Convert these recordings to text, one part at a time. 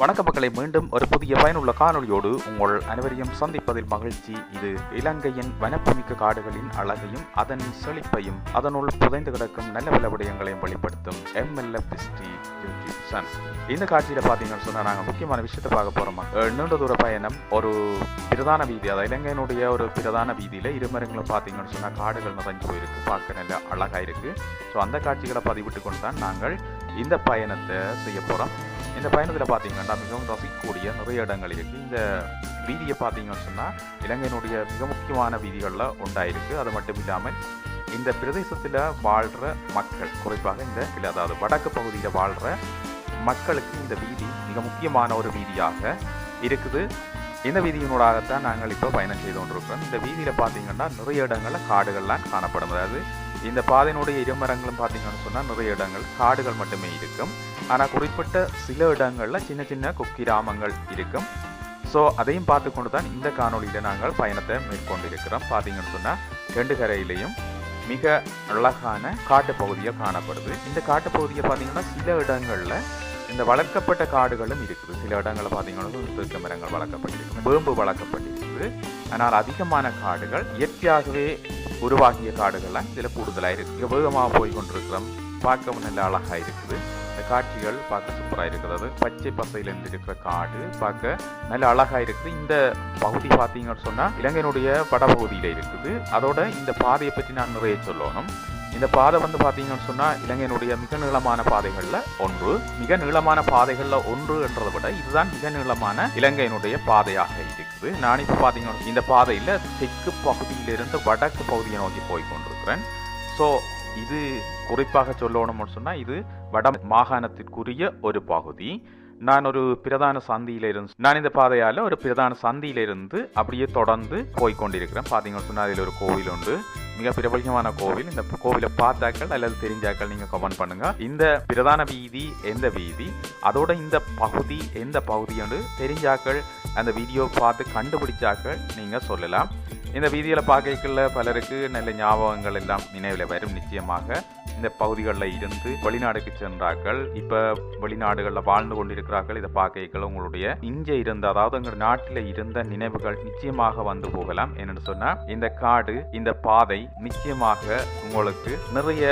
வணக்க மக்களை மீண்டும் ஒரு புதிய பயனுள்ள காணொளியோடு உங்கள் அனைவரையும் சந்திப்பதில் மகிழ்ச்சி. இது இலங்கையின் வனப்புமிக்க காடுகளின் அழகையும் அதன் செழிப்பையும் அதனுள் புதைந்து கிடக்கும் நல்ல பல விடயங்களையும் வெளிப்படுத்தும் எம்எல்எஃப் ஹிஸ்டரி யூடியூப் சன் இந்த காட்சியில பாத்தீங்கன்னு சொன்னால் நாங்கள் முக்கியமான விஷயத்தை பார்க்க போறோமா? நீண்ட தூர பயணம் ஒரு பிரதான வீதி அதாவது இலங்கையினுடைய ஒரு பிரதான வீதியில இருமரங்களும் பாத்தீங்கன்னு சொன்னா காடுகள் நிறைஞ்சு போயிருக்கு. பார்க்க நல்ல அழகா இருக்கு. ஸோ அந்த காட்சிகளை பதிவிட்டு கொண்டு தான் நாங்கள் இந்த பயணத்தை செய்ய போறோம். இந்த பயணத்தில் பார்த்தீங்கன்னா மிகவும் ரசிக்கக்கூடிய நிறைய இடங்கள் இந்த வீதியை பார்த்தீங்கன்னு சொன்னால் இலங்கையினுடைய மிக முக்கியமான வீதிகளில் உண்டாயிருக்கு அது மட்டும் இல்லாமல் இந்த பிரதேசத்தில் வாழ்கிற மக்கள் குறிப்பாக இந்த இல்ல, அதாவது வடக்கு பகுதியில் வாழ்கிற மக்களுக்கு இந்த வீதி மிக முக்கியமான ஒரு வீதியாக இருக்குது. இந்த வீதியினூடாகத்தான் நாங்கள் இப்போ பயணம் செய்து கொண்டிருக்கிறோம். இந்த வீதியில் பார்த்தீங்கன்னா நிறைய இடங்களில் காடுகள்லாம் காணப்படும். அதாவது இந்த பாதையினுடைய இருமரங்களும் பார்த்தீங்கன்னு சொன்னால் நிறைய இடங்கள் காடுகள் மட்டுமே இருக்கும். ஆனால் குறிப்பிட்ட சில இடங்களில் சின்ன சின்ன குக்கிராமங்கள் இருக்கும். ஸோ அதையும் பார்த்து கொண்டு தான் இந்த காணொலியில் நாங்கள் பயணத்தை மேற்கொண்டிருக்கிறோம். பார்த்தீங்கன்னு சொன்னால் ரெண்டு கரையிலையும் மிக அழகான காட்டு பகுதியாக காணப்படுது. இந்த காட்டு பகுதியை பார்த்தீங்கன்னா சில இடங்களில் இந்த வளர்க்கப்பட்ட காடுகளும் இருக்குது. சில இடங்களில் பார்த்தீங்கன்னா தூக்க மரங்கள் வளர்க்கப்பட்டிருக்கு வேம்பு வளர்க்கப்பட்டிருக்குது. ஆனால் அதிகமான காடுகள் இயற்கையாகவே உருவாகிய காடுகள்லாம் இதில் கூடுதலாக இருக்குது வேகமாக போய் கொண்டிருக்கிறோம். பார்க்கவும் நல்ல அழகாக இருக்குது. காட்சிகள் பார்க்க சூப்பராக இருக்கிறது. பச்சை பசையிலேருந்து இருக்கிற காடு பார்க்க நல்ல அழகாக இருக்குது. இந்த பகுதி பார்த்தீங்கன்னு சொன்னால் இலங்கையினுடைய வடபகுதியில் இருக்குது. அதோட இந்த பாதையை பற்றி நான் நிறைய சொல்லணும். இந்த பாதை வந்து பார்த்தீங்கன்னு சொன்னால் இலங்கையினுடைய மிக நீளமான பாதைகளில் ஒன்று. மிக நீளமான பாதைகளில் ஒன்று என்றதை விட இதுதான் மிக நீளமான இலங்கையினுடைய பாதையாக இருக்குது. நான் இப்போ பார்த்தீங்கன்னா இந்த பாதையில் தெற்கு பகுதியிலிருந்து வடக்கு பகுதியை நோக்கி போய் கொண்டிருக்கிறேன். ஸோ இது குறிப்பாக சொல்லணும்னு சொன்னால் இது வட மாகாணத்திற்குரிய ஒரு பகுதி. நான் ஒரு பிரதான சந்தியிலிருந்து நான் இந்த பாதையால் ஒரு பிரதான சந்தியிலிருந்து அப்படியே தொடர்ந்து போய்கொண்டிருக்கிறேன் பார்த்தீங்கன்னு சொன்னால் அதில் ஒரு கோவில் உண்டு. மிக பிரபலமான கோவில். இந்த கோவிலை பார்த்தாக்கள் அல்லது தெரிஞ்சாக்கள் நீங்கள் கமெண்ட் பண்ணுங்க. இந்த பிரதான வீதி எந்த வீதி அதோட இந்த பகுதி எந்த பகுதி தெரிஞ்சாக்கள் அந்த வீடியோ பார்த்து கண்டுபிடிச்சாக்கள் நீங்கள் சொல்லலாம். இந்த வீதியில் பார்க்கல பலருக்கு நல்ல ஞாபகங்கள் எல்லாம் நினைவில் வரும் நிச்சயமாக. இந்த பகுதிகளில் இருந்து வெளிநாடுக்கு சென்றார்கள். இப்போ வெளிநாடுகளில் வாழ்ந்து கொண்டிருக்கிறார்கள். இதை பார்க்கல உங்களுடைய இங்கே இருந்த அதாவது எங்கள் நாட்டில் இருந்த நினைவுகள் நிச்சயமாக வந்து போகலாம். என்னென்னு சொன்னால் இந்த காடு இந்த பாதை நிச்சயமாக உங்களுக்கு நிறைய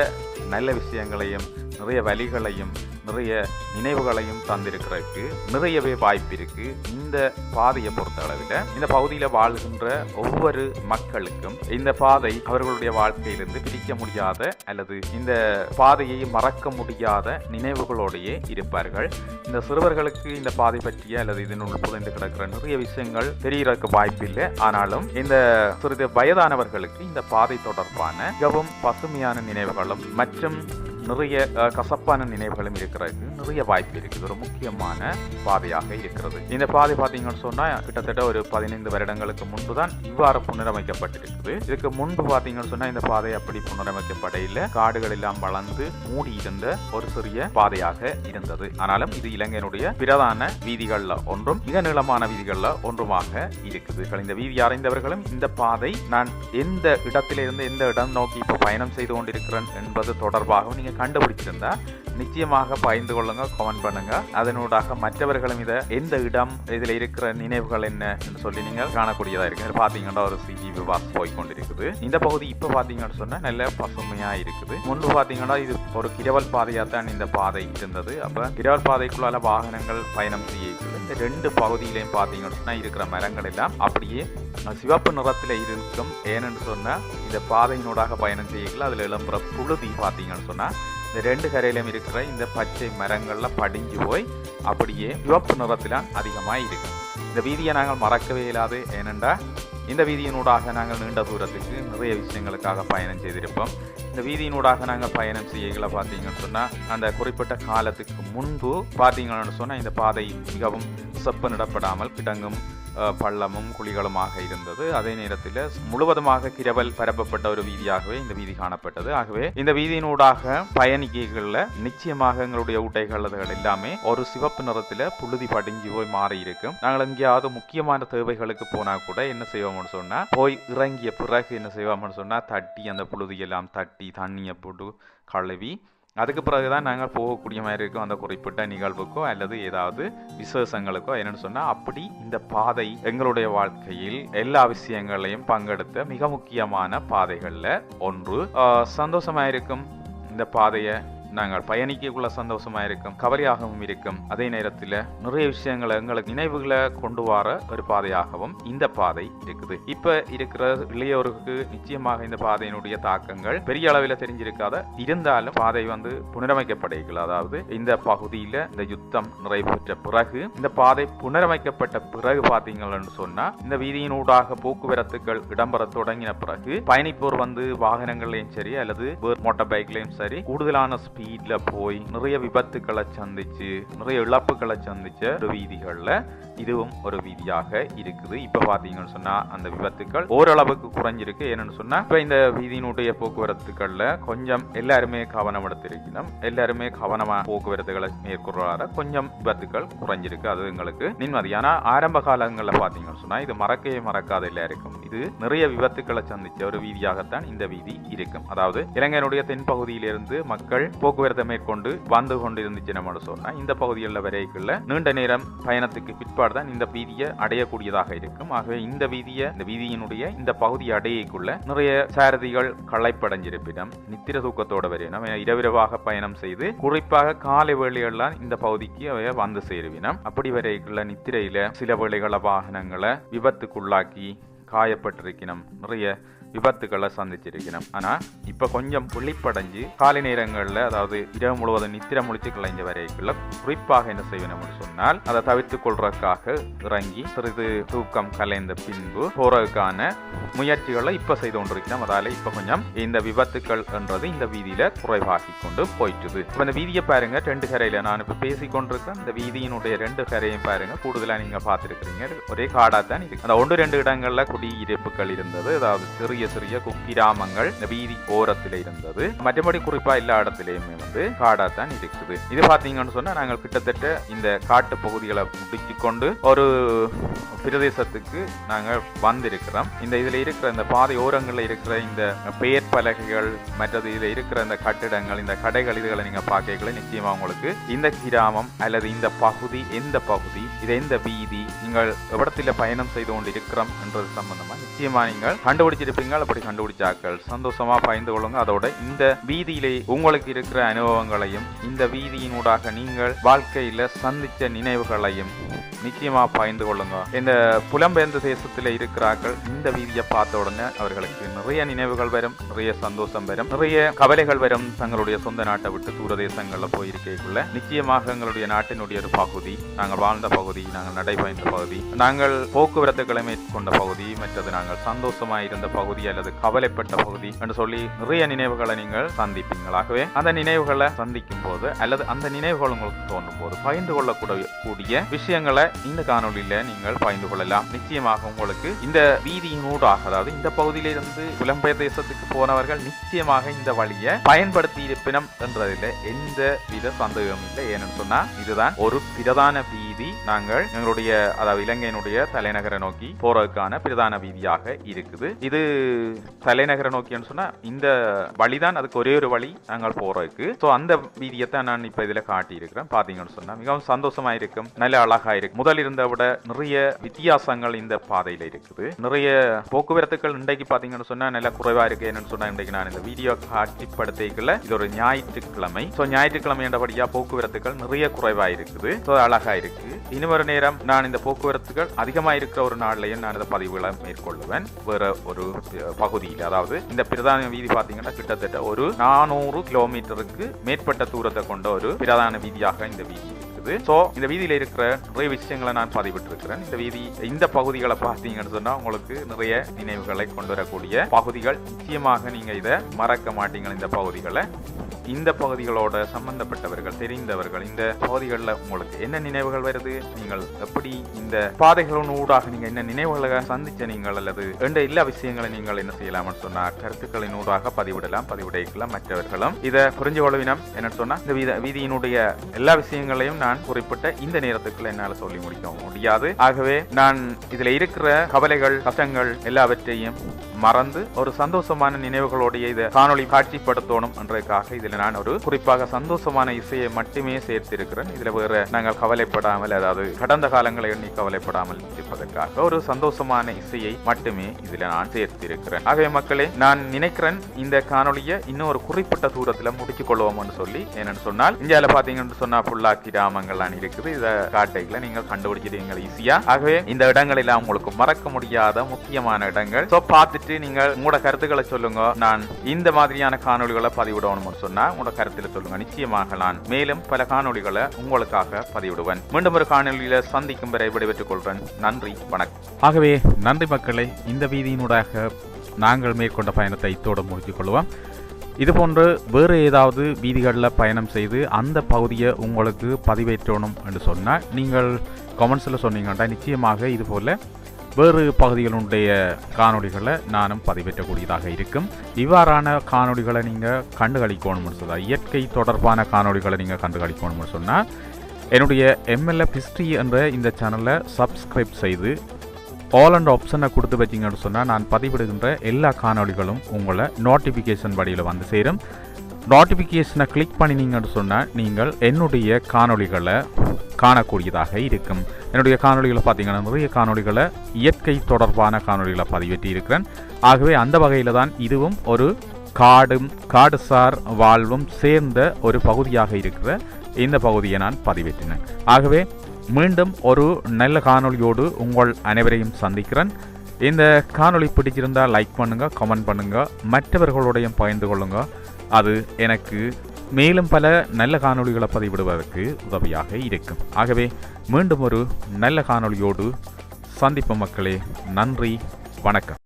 நல்ல விஷயங்களையும் நிறைய வழிகளையும் நிறைய நினைவுகளையும் தந்திருக்கிறதுக்கு நிறையவே வாய்ப்பு இருக்கு. இந்த பாதையை பொறுத்த அளவில் இந்த பகுதியில் வாழ்கின்ற ஒவ்வொரு மக்களுக்கும் இந்த பாதை அவர்களுடைய வாழ்க்கையிலிருந்து பிரிக்க முடியாத அல்லது இந்த பாதையை மறக்க முடியாத நினைவுகளோடையே இருப்பார்கள். இந்த சிறுவர்களுக்கு இந்த பாதை பற்றிய அல்லது இதனுள் புதைந்து கிடக்கிற நிறைய விஷயங்கள் தெரியறதுக்கு வாய்ப்பில்லை ஆனாலும் இந்த சிறிது வயதானவர்களுக்கு இந்த பாதை தொடர்பான மிகவும் பசுமையான நினைவுகளும் மற்றும் நிறைய கசப்பான நினைவுகளும் இருக்கிறதுக்கு நிறைய வாய்ப்பு இருக்குது. ஒரு முக்கியமான பாதையாக இருக்கிறது. இந்த பாதை பார்த்தீங்கன்னு சொன்னா கிட்டத்தட்ட ஒரு பதினைந்து வருடங்களுக்கு முன்பு தான் இவ்வாறு புனரமைக்கப்பட்டிருக்குது. இதுக்கு முன்பு பார்த்தீங்கன்னு சொன்னா இந்த பாதை அப்படி புனரமைக்கப்பட இல்லை காடுகள் எல்லாம் வளர்ந்து மூடி இருந்த ஒரு சிறிய பாதையாக இருந்தது. ஆனாலும் இது இலங்கையினுடைய பிரதான வீதிகள்ல ஒன்றும் மிக நீளமான வீதிகள்ல ஒன்றுமாக இருக்குது. இந்த வீதி அறிந்தவர்களும் இந்த பாதை நான் எந்த இடத்திலிருந்து எந்த இடம் நோக்கி இப்போ பயணம் செய்து கொண்டிருக்கிறேன் என்பது தொடர்பாகவும் நீங்க கண்டுபிடிச்சிருந்தா நிச்சயமாக பகிர்ந்து கொள்ளுங்க கமெண்ட் பண்ணுங்க. அதனூடாக மற்றவர்களும் இதை எந்த இடம் இதில் இருக்கிற நினைவுகள் என்ன என்று சொல்லி நீங்கள் காணக்கூடியதாக இருக்கு. பார்த்தீங்கன்னா ஒரு சிஜி விவாஸ் போய் கொண்டிருக்குது இந்த பகுதி இப்போ பார்த்தீங்கன்னு சொன்னால் நல்ல பசுமையாக இருக்குது. முன்பு பார்த்தீங்கன்னா இது ஒரு கிரவல் பாதையாக தான் இந்த பாதை இருந்தது. அப்போ கிரவல் பாதைக்குள்ளால வாகனங்கள் பயணம் செய்ய இந்த ரெண்டு பகுதியிலையும் பார்த்தீங்கன்னு சொன்னால் இருக்கிற மரங்கள் எல்லாம் அப்படியே சிவப்பு நிறத்தில் இருக்கும் ஏன்னு சொன்னால் இந்த பாதையினூடாக பயணம் செய்யல அதில் எழும்புற புழுதி பார்த்தீங்கன்னு சொன்னால் இந்த ரெண்டு கரையிலும் இருக்கிற இந்த பச்சை மரங்களில் படிஞ்சு போய் அப்படியே சிவப்பு நிறத்தில் அதிகமாக இருக்கும் இந்த வீதியை நாங்கள் மறக்கவே இல்லாது ஏனென்றா இந்த வீதியினூடாக நாங்கள் நீண்ட தூரத்துக்கு நிறைய விஷயங்களுக்காக பயணம் செய்திருப்போம். இந்த வீதியினூடாக நாங்கள் பயணம் செய்யல பார்த்தீங்கன்னு சொன்னால் அந்த குறிப்பிட்ட காலத்துக்கு முன்பு பார்த்தீங்கன்னு சொன்னால் இந்த பாதை மிகவும் செப்பனிடப்படாமல் கிடங்கும். பள்ளமும் குழிகளுமாக இருந்தது. அதே நேரத்தில் முழுவதுமாக கிரவல் பரப்பப்பட்ட ஒரு வீதியாகவே இந்த வீதி காணப்பட்டது. ஆகவே இந்த வீதியினூடாக பயணிக்கைகளில் நிச்சயமாக எங்களுடைய ஊட்டைகள் எல்லாமே ஒரு சிவப்பு நிறத்தில் புழுதி படிஞ்சு போய் மாறி இருக்கும் நாங்கள் எங்கேயாவது முக்கியமான தேவைகளுக்கு போனா கூட என்ன செய்வோம்னு சொன்னா போய் இறங்கிய பிறகு என்ன செய்வோம்னு சொன்னா தட்டி அந்த புழுதியெல்லாம் தட்டி தண்ணியை போட்டு கழுவி அதுக்கு பிறகுதான் நாங்கள் போகக்கூடிய மாதிரி இருக்கும். அந்த குறிப்பிட்ட நிகழ்வுக்கோ அல்லது ஏதாவது விசேஷங்களுக்கோ என்னன்னு சொன்னால் அப்படி இந்த பாதை எங்களுடைய வாழ்க்கையில் எல்லா விஷயங்களையும் பங்கெடுத்த மிக முக்கியமான பாதைகளில் ஒன்று. சந்தோஷமாக இருக்கும் இந்த பாதையை நாங்கள் பயணிக்கக்குள்ள சந்தோஷமா இருக்கும் கவலையாகவும் இருக்கும். அதே நேரத்தில் நிறைய விஷயங்களை எங்களுக்கு நினைவுகளை கொண்டு வர ஒரு பாதையாகவும் இந்த பாதை இருக்குது. இப்ப இருக்கிற இளையோருக்கு நிச்சயமாக இந்த பாதையினுடைய தாக்கங்கள் பெரிய அளவில் தெரிஞ்சிருக்காத இருந்தாலும் பாதை வந்து புனரமைக்கப்படுகிறது. அதாவது இந்த பகுதியில இந்த யுத்தம் நிறைவேற்ற பிறகு இந்த பாதை புனரமைக்கப்பட்ட பிறகு பார்த்தீங்கன்னு சொன்னா இந்த வீதியினூடாக போக்குவரத்துகள் இடம்பெற தொடங்கின பிறகு பயணிப்போர் வந்து வாகனங்கள்லையும் சரி அல்லது வேறு மோட்டார் பைக்லையும் சரி கூடுதலான ஸ்பீடில் போய் நிறைய விபத்துக்களை சந்திச்சு நிறைய இழப்புகளை சந்திச்ச ஒரு வீதிகளில் இதுவும் ஒரு வீதியாக இருக்குது. இப்போ பார்த்தீங்கன்னு சொன்னால் அந்த விபத்துக்கள் ஓரளவுக்கு குறைஞ்சிருக்கு. என்னன்னு சொன்னால் இப்போ இந்த வீதியினுடைய போக்குவரத்துக்களில் கொஞ்சம் எல்லாருமே கவனம் எடுத்திருக்கணும். எல்லாருமே கவனமாக போக்குவரத்துகளை மேற்கொள்ளாத கொஞ்சம் விபத்துக்கள் குறைஞ்சிருக்கு. அது எங்களுக்கு நிம்மதி ஆனால் ஆரம்ப காலங்களில் பார்த்தீங்கன்னு சொன்னால் இது மறக்கவே மறக்காத எல்லாருக்கும் இது நிறைய விபத்துக்களை சந்திச்ச ஒரு வீதியாகத்தான் இந்த வீதி இருக்கும். அதாவது இலங்கையினுடைய தென்பகுதியிலிருந்து மக்கள் போக்குவரத்தை மேற்கொண்டு வந்து கொண்டிருந்துச்சு நம்ம சொன்னா இந்த பகுதிகளில் வரைக்குள்ள நீண்ட நேரம் பயணத்துக்கு பிற்பாடு தான் இந்த வீதியை அடையக்கூடியதாக இருக்கும். ஆகவே இந்த வீதியை இந்த வீதியினுடைய இந்த பகுதி அடையக்குள்ள நிறைய சாரதிகள் களைப்படைஞ்சிருப்பிடம் நித்திர தூக்கத்தோட வரையினம் இரவிரவாக பயணம் செய்து குறிப்பாக காலை வேளையெல்லாம் இந்த பகுதிக்கு அவைய வந்து சேருவினம். அப்படி வரைக்குள்ள நித்திரையில சில வேளைகள வாகனங்களை விபத்துக்குள்ளாக்கி காயப்பட்டிருக்கணும் நிறைய விபத்துக்களை சந்திச்சிருக்கணும். ஆனால் இப்போ கொஞ்சம் புள்ளிப்படைஞ்சு காலை நேரங்களில் அதாவது இரவு முழுவதும் நித்திர முழிச்சு கிளைஞ்ச வரைக்குள்ள குறிப்பாக என்ன செய்யணும்னு சொன்னால் அதை தவிர்த்துக் கொள்றதுக்காக இறங்கி சிறிது தூக்கம் கலைந்த பின்பு போறதுக்கான முயற்சிகளை இப்போ செய்து கொண்டிருக்கிறோம். அதால இப்போ கொஞ்சம் இந்த விபத்துக்கள் என்றது இந்த வீதியில குறைவாகி கொண்டு போயிட்டுது. இப்போ இந்த வீதியை பாருங்க ரெண்டு கரையில. நான் இப்போ பேசி கொண்டிருக்கேன். இந்த வீதியினுடைய ரெண்டு கரையும் பாருங்க. கூடுதலாக நீங்க பார்த்துருக்கிறீங்க. ஒரே காடாக தான் இருக்கு. அந்த ஒன்று ரெண்டு இடங்கள்ல குடியிருப்புகள் இருந்தது. அதாவது சிறிய சிறிய குக்கிராமங்கள் கிராமங்கள் வீதி ஓரத்தில் இருந்தது மற்றபடி குறிப்பா எல்லா இடத்துலயுமே வந்து காடா தான் இருக்குது இது பாத்தீங்கன்னு சொன்னா நாங்கள் கிட்டத்தட்ட இந்த காட்டு பகுதிகளை முடிச்சு கொண்டு ஒரு பிரதேசத்துக்கு நாங்கள் வந்திருக்கிறோம் இந்த இதுல இருக்கிற இந்த பாதை ஓரங்கள்ல இருக்கிற இந்த பெயர் பலகைகள் மற்றது இதுல இருக்கிற இந்த கட்டிடங்கள் இந்த கடைகள் இதுகளை நீங்க பார்க்கல நிச்சயமா உங்களுக்கு இந்த கிராமம் அல்லது இந்த பகுதி எந்த பகுதி இது எந்த வீதி நீங்கள் எவ்விடத்தில் பயணம் செய்து கொண்டு இருக்கிறோம் என்றது சம்பந்தமா நிச்சயமா நீங்கள் கண்டுபிடிச்சிருப்பீங்க அப்படி கண்டுபிடிச்சாக்கள் சந்தோஷமா பயந்து கொள்ளுங்க. அதோட இந்த வீதியிலே உங்களுக்கு இருக்கிற அனுபவங்களையும் இந்த வீதியினூடாக நீங்கள் வாழ்க்கையில சந்திச்ச நினைவுகளையும் நிச்சயமா பயந்து கொள்ளுங்க. இந்த புலம்பெயர்ந்த தேசத்தில் இருக்கிறார்கள். இந்த வீதியை பார்த்த உடனே அவர்களுக்கு நிறைய நினைவுகள் வரும் நிறைய சந்தோஷம் வரும் நிறைய கவலைகள் வரும். தங்களுடைய சொந்த நாட்டை விட்டு தூர தேசங்களில் போயிருக்கைக்குள்ள நிச்சயமாக எங்களுடைய நாட்டினுடைய ஒரு பகுதி நாங்கள் வாழ்ந்த பகுதி நாங்கள் நடைபயந்த பகுதி நாங்கள் போக்குவரத்துகளை மேற்கொண்ட பகுதி மற்றது நாங்கள் சந்தோஷமாக இருந்த பகுதி அல்லது கவலைப்பட்ட பகுதி என்று சொல்லி நிறைய நினைவுகளை நீங்கள் சந்திப்பீங்களாகவே அந்த நினைவுகளை சந்திக்கும் போது அல்லது அந்த நினைவுகள் உங்களுக்கு தோன்றும் போது பகிர்ந்து கொள்ளக்கூடிய கூடிய விஷயங்களை இந்த காணொலியில நீங்கள் பகிர்ந்து கொள்ளலாம். நிச்சயமாக உங்களுக்கு இந்த வீதியினூடாக அதாவது இந்த பகுதியிலிருந்து புலம்பெயர் தேசத்துக்கு போனவர்கள் நிச்சயமாக இந்த வழியை பயன்படுத்தி இருப்பினம் என்றதில் எந்த வித சந்தேகம் இல்லை. ஏன்னு சொன்னா இதுதான் ஒரு பிரதான வீதி. நாங்கள் எங்களுடைய அதாவது இலங்கையினுடைய தலைநகரை நோக்கி போறதுக்கான பிரதான வீதியாக இருக்குது. இது தலைநகரை நோக்கின்னு சொன்னால் இந்த வழிதான் அதுக்கு ஒரே ஒரு வழி நாங்கள் போகிறதுக்கு ஸோ அந்த வீதியைத்தான் நான் இப்போ இதில் காட்டியிருக்கிறேன். பார்த்தீங்கன்னு சொன்னால் மிகவும் சந்தோஷமாக இருக்கும் நல்ல அழகாக இருக்கும் முதல் இருந்த விட நிறைய வித்தியாசங்கள் இந்த பாதையில் இருக்குது. நிறைய போக்குவரத்துகள் இன்றைக்கு பார்த்தீங்கன்னு சொன்னால் நல்ல குறைவாக இருக்குது என்னன்னு சொன்னால் இன்றைக்கு நான் இந்த வீடியோ காட்சிப்படுத்திக்கல. இது ஒரு ஞாயிற்றுக்கிழமை. ஸோ ஞாயிற்றுக்கிழமை என்றபடியாக போக்குவரத்துகள் நிறைய குறைவாக இருக்குது ஸோ அழகாக இருக்குது இனி ஒரு நேரம் நான் இந்த போக்குவரத்துகள் அதிகமாக இருக்கிற ஒரு நாள்லையும் நான் இந்த பதிவுகளை மேற்கொள்ளுவேன். வேற ஒரு பகுதியில். அதாவது இந்த பிரதான வீதி பார்த்தீங்கன்னா கிட்டத்தட்ட ஒரு நானூறு கிலோமீட்டருக்கு மேற்பட்ட தூரத்தை கொண்ட ஒரு பிரதான வீதியாக இந்த வீதி இருக்குது. ஸோ இந்த வீதியில் இருக்கிற நிறைய விஷயங்களை நான் பதிவிட்டிருக்கிறேன். இந்த வீதி இந்த பகுதிகளை பார்த்தீங்கன்னு சொன்னால் உங்களுக்கு நிறைய நினைவுகளை கொண்டு வரக்கூடிய பகுதிகள். நிச்சயமாக நீங்கள் இதை மறக்க மாட்டீங்க இந்த பகுதிகளை. இந்த பகுதிகளோட சம்பந்தப்பட்டவர்கள் தெரிந்தவர்கள் இந்த பகுதிகளில் உங்களுக்கு என்ன நினைவுகள் வருது? நீங்கள் எப்படி இந்த பாதைகளின் ஊடாக நீங்கள் என்ன நினைவுகளை சந்திச்ச நீங்கள் அல்லது என்ற எல்லா விஷயங்களை நீங்கள் என்ன செய்யலாம்னு சொன்னா கருத்துக்களின் ஊடாக பதிவிடலாம் பதிவிடைக்கலாம் மற்றவர்களும். இதை புரிஞ்சு கொள்வினம். என்ன சொன்னா இந்த வீத வீதியினுடைய எல்லா விஷயங்களையும் நான் குறிப்பிட்ட இந்த நேரத்துக்குள்ள என்னால சொல்லி முடிக்க முடியாது. ஆகவே நான் இதுல இருக்கிற கவலைகள் கஷ்டங்கள் எல்லாவற்றையும் மறந்து ஒரு சந்தோஷமான நினைவுகளோடைய இதை காணொளி காட்சிப்படுத்தணும் என்றதுக்காக இதில் நான் ஒரு குறிப்பாக சந்தோஷமான இசையை மட்டுமே சேர்த்திருக்கிறேன். இதில் வேற நாங்கள் கவலைப்படாமல் அதாவது கடந்த காலங்களை எண்ணி கவலைப்படாமல் இருப்பதற்காக ஒரு சந்தோஷமான இசையை மட்டுமே இதில் நான் சேர்த்திருக்கிறேன். ஆகவே மக்களே நான் நினைக்கிறேன் இந்த காணொளியை இன்னும் ஒரு குறிப்பிட்ட தூரத்தில் முடிச்சு கொள்வோம்னு சொல்லி என்னன்னு சொன்னால் இந்தியாவில் பார்த்தீங்கன்னு சொன்னா ஃபுல்லா கிராமங்கள்லாம் இருக்குது. இதை காட்டைகளை நீங்கள் கண்டுபிடிச்சிருவீங்க ஈஸியா. ஆகவே இந்த இடங்கள் எல்லாம் உங்களுக்கு மறக்க முடியாத முக்கியமான இடங்கள். ஸோ பார்த்துட்டு நீங்கள் உங்களோட கருத்துக்களை சொல்லுங்க. நான் இந்த மாதிரியான காணொளிகளை பதிவிடணும்னு சொன்னா உங்களோட கருத்தில் சொல்லுங்க. நிச்சயமாக நான் மேலும் பல காணொளிகளை உங்களுக்காக பதிவிடுவேன். மீண்டும் ஒரு காணொலியில சந்திக்கும் வரை விடைபெற்றுக் கொள்றேன் நன்றி வணக்கம். ஆகவே நன்றி மக்களை. இந்த வீதியினூடாக நாங்கள் மேற்கொண்ட பயணத்தை இத்தோடு முடித்துக் கொள்வோம். இதுபோன்று வேறு ஏதாவது வீதிகளில் பயணம் செய்து அந்த பகுதியை உங்களுக்கு பதிவேற்றணும் என்று சொன்னால் நீங்கள் கமெண்ட்ஸில் சொன்னீங்கன்னா நிச்சயமாக இதுபோல் வேறு பகுதிகளுடைய காணொளிகளை நானும் பதிவேற்றக்கூடியதாக இருக்கும். இவ்வாறான காணொளிகளை நீங்கள் கண்டுகளிக்கணும்னு சொன்னால் இயற்கை தொடர்பான காணொளிகளை நீங்கள் கண்டுகளிக்கணும்னு சொன்னால் என்னுடைய எம்எல்எஃப் ஹிஸ்ட்ரி என்ற இந்த சேனலை சப்ஸ்கிரைப் செய்து ஆல் அண்ட் ஆப்ஷனை கொடுத்து வச்சிங்கன்னு சொன்னால் நான் பதிவிடுகின்ற எல்லா காணொளிகளும் உங்களை நோட்டிஃபிகேஷன் வழியில் வந்து சேரும். நோட்டிஃபிகேஷனை கிளிக் பண்ணினீங்கன்னு சொன்னால் நீங்கள் என்னுடைய காணொளிகளை காணக்கூடியதாக இருக்கும். என்னுடைய காணொளிகளை பார்த்தீங்கன்னா நிறைய காணொளிகளை இயற்கை தொடர்பான காணொளிகளை பதிவேற்றி இருக்கிறேன் ஆகவே அந்த வகையில் தான் இதுவும் ஒரு காடும் காடுசார் வாழ்வும் சேர்ந்த ஒரு பகுதியாக இருக்கிற இந்த பகுதியை நான் பதிவேற்றினேன். ஆகவே மீண்டும் ஒரு நல்ல காணொளியோடு உங்கள் அனைவரையும் சந்திக்கிறேன். இந்த காணொளி பிடிச்சிருந்தால் லைக் பண்ணுங்கள் கமெண்ட் பண்ணுங்கள் மற்றவர்களுடையும் பகிர்ந்து கொள்ளுங்கள் அது எனக்கு மேலும் பல நல்ல காணொளிகளை பதிவிடுவதற்கு உதவியாக இருக்கும். ஆகவே மீண்டும் ஒரு நல்ல காணொளியோடு சந்திப்பு மக்களே. நன்றி. வணக்கம்.